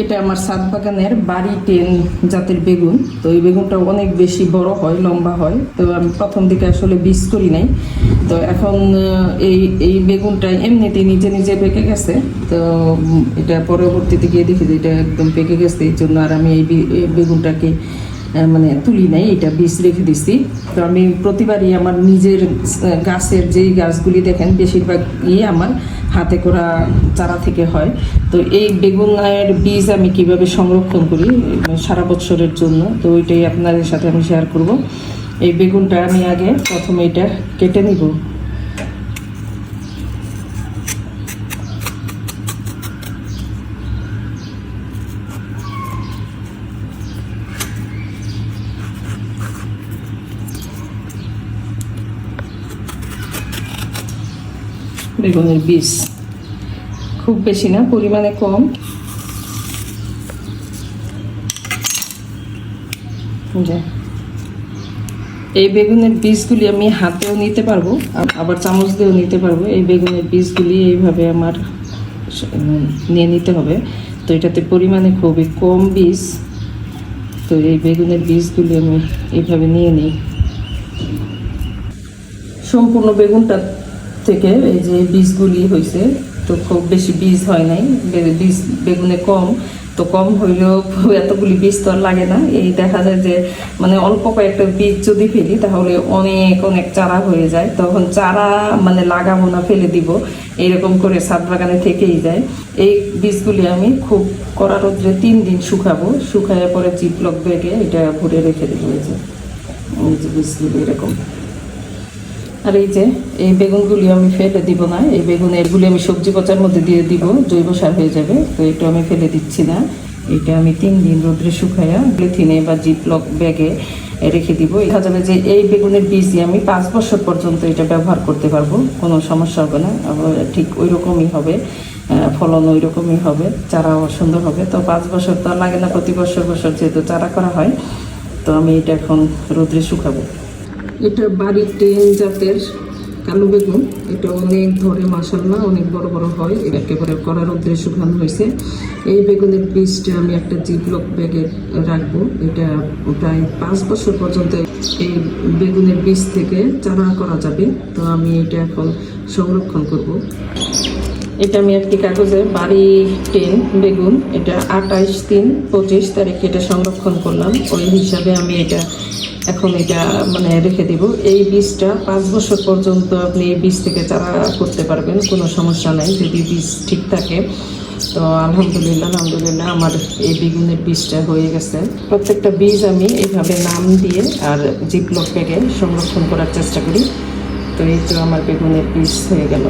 এটা আমার সাত বাগানের বাড়ি টেন জাতের বেগুন। তো এই বেগুনটা অনেক বেশি বড় হয়, লম্বা হয়। তো আমি প্রথম দিকে আসলে বীজ করি নাই। তো এখন এই এই বেগুনটা এমনিতে নিজে নিজে পেকে গেছে। তো এটা পরবর্তীতে গিয়ে দেখি যে এটা একদম পেকে গেছে। এই জন্য আর আমি এই বেগুনটাকে মানে তুলি নাই, এটা বীজ রেখে দিছি। তো আমি প্রতিবারই আমার নিজের গাছের যেই গাছগুলি দেখেন, বেশিরভাগ ইয়ে আমার হাতে করা চারা থেকে হয়। তো এই বেগুনের বীজ আমি কীভাবে সংরক্ষণ করি সারা বছরের জন্য, তো ওইটাই আপনাদের সাথে আমি শেয়ার করব। এই বেগুনটা আমি আগে প্রথমে এটা কেটে নিব। বেগুনের বীজ। খুব বেশি না, পরিমাণে কম। এই বেগুনের বীজগুলি আমি হাতেও নিতে পারব, আব- আবার চামচ দিয়েও নিতে পারব। এই বেগুনের বীজগুলি এইভাবে আমার নিয়ে নিতে হবে। তো এটাতে পরিমাণে খুবই কম বীজ। তো এই বেগুনের বীজগুলি আমি এইভাবে নিয়ে নিই। সম্পূর্ণ বেগুনটা থেকে এই যে বীজগুলি হয়েছে তো খুব বেশি বীজ হয় নাই বীজ বেগুনে কম, তো কম হইলেও এতগুলি বীজ তো আর লাগে না। এই দেখা যায় যে মানে অল্প কয়েকটা বীজ যদি ফেলি, তাহলে অনেক অনেক চারা হয়ে যায়। তখন চারা মানে লাগাবো না, ফেলে দিব। এরকম করে ছাদ বাগানে থেকেই যায়। এই বীজগুলি আমি খুব কড়া রোদ্রে তিন দিন শুকাবো। শুকায় পরে চিপলক ব্যাগে এটা ভরে রেখে দেবো এই যে বীজগুলি এরকম। আর এই যে, এই বেগুনগুলি আমি ফেলে দিব না। এই বেগুন এগুলি আমি সবজি পচার মধ্যে দিয়ে দিব, জৈব সার হয়ে যাবে। তো এটা আমি ফেলে দিচ্ছি না। এটা আমি তিন দিন রোদ্রে শুকাইয়া পলিথিনে বা জিপলক ব্যাগে রেখে দিব। দেখা যাবে যে এই বেগুনের বীজই আমি পাঁচ বছর পর্যন্ত এটা ব্যবহার করতে পারব। কোনো সমস্যা হবে না। আবার ঠিক ওই রকমই হবে ফলন ওই রকমই হবে। চারাও সুন্দর হবে। তো পাঁচ বছর তো লাগে না, প্রতি বছর বছর যেহেতু চারা করা হয়, তো আমি এটা এখন রোদ্রে শুকাবো। এটা বাড়ির টেন জাতের কালো বেগুন। এটা অনেক ধরে মাসাল্লা অনেক বড় বড় হয়। একেবারে করার উদ্দেশ্য ভালো হয়েছে। এই বেগুনের বীজটা আমি একটা জিপলক ব্যাগে রাখব। এটা প্রায় পাঁচ বছর পর্যন্ত এই বেগুনের বীজ থেকে চারা করা যাবে। তো আমি এটা এখন সংরক্ষণ করব। এটা আমি একটি কাগজে বাড়ি টেন, বেগুন, এটা আঠাইশ তিন, পঁচিশ তারিখে এটা সংরক্ষণ করলাম। ওই হিসাবে আমি এটা এখন এটা মানে রেখে দিব। এই বীজটা পাঁচ বছর পর্যন্ত আপনি এই বীজ থেকে চারা করতে পারবেন, কোনো সমস্যা নাই। যদি বীজ ঠিক থাকে, তো আলহামদুলিল্লাহ আলহামদুলিল্লাহ আমার এই বেগুনের বীজটা হয়ে গেছে। প্রত্যেকটা বীজ আমি এইভাবে নাম দিয়ে আর জিপলক ব্যাগে সংরক্ষণ করার চেষ্টা করি। তো এই তো আমার বেগুনের বীজ হয়ে গেল।